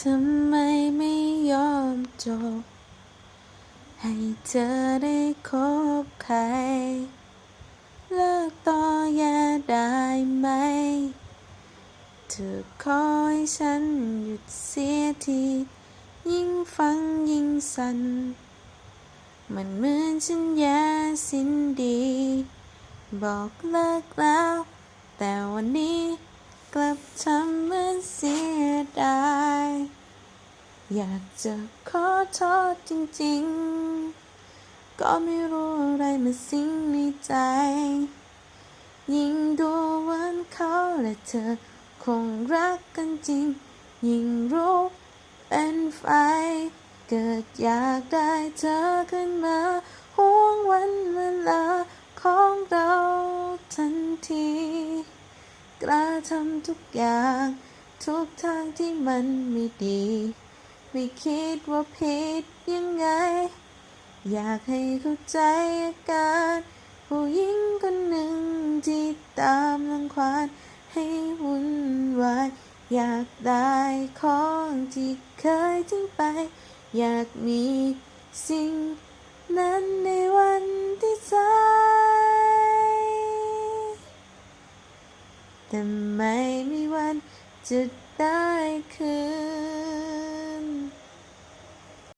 ทำไมไม่ยอมจบ ให้เธอได้คบใคร เลิกต่อแย่ได้ไหม เธอขอให้ฉันหยุดเสียที ยิ่งฟังยิ่งสั่นมันเหมือนฉันแย่สิ้นดี บอกเลิกแล้ว แต่วันนี้กลับทำเหมือนเสีย อยากจะขอโทษจริงๆ ก็ไม่รู้อะไรมาสิงในใจ ยิ่งดูวันเขาและเธอ คงรักกันจริง ยิ่งรู้เป็นไฟ เกิดอยากได้เธอขึ้นมาห่วงวันเวลาของเราทันทีกล้าทำทุกอย่าง ทุกทางที่มันไม่ดี ไม่คิดว่าผิดยังไง อยากให้เข้าใจอาการผู้หญิงคนหนึ่งที่ตามรังควานให้วุ่นวายอยากได้ของที่เคยทิ้งไป อยากมีสิ่งนั้นในวันที่สายแต่ไม่มีวันจะได้คืน